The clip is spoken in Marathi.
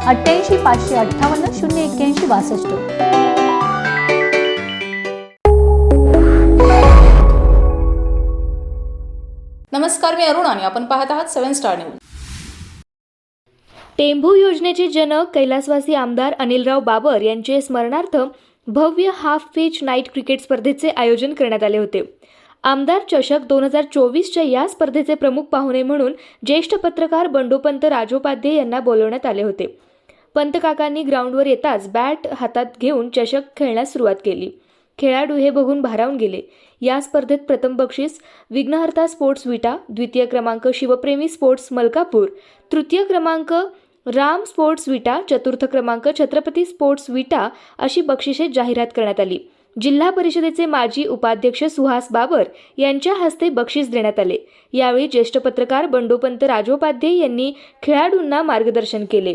अठ्ठ्याऐंशी पाचशे अठ्ठावन्न शून्य एक्क्याऐंशी बासष्ट. नमस्कार मी अरुण आणि आपण पाहत आहात सेव्हन स्टार न्यूज. टेंभू योजनेचे जनक कैलासवासी आमदार अनिलराव बाबर यांचे स्मरणार्थ भव्य हाफ पिच नाईट क्रिकेट स्पर्धेचे आयोजन करण्यात आले होते. आमदार चषक दोन हजार चोवीसच्या या स्पर्धेचे प्रमुख पाहुणे म्हणून ज्येष्ठ पत्रकार बंडोपंत राजोपाध्ये यांना बोलवण्यात आले होते. पंतकाकांनी ग्राउंडवर येताच बॅट हातात घेऊन चषक खेळण्यास सुरुवात केली. खेळाडू हे बघून भारावून गेले. या स्पर्धेत प्रथम बक्षीस विघ्नहर्ता स्पोर्ट्स विटा द्वितीय क्रमांक शिवप्रेमी स्पोर्ट्स मलकापूर तृतीय क्रमांक राम स्पोर्ट्स विटा चतुर्थ क्रमांक छत्रपती स्पोर्ट्स विटा अशी बक्षिसे जाहिरात करण्यात आली. जिल्हा परिषदेचे माजी उपाध्यक्ष सुहास बाबर यांच्या हस्ते बक्षीस देण्यात आले. यावेळी ज्येष्ठ पत्रकार बंडोपंत राजोपाध्ये यांनी खेळाडूंना मार्गदर्शन केले.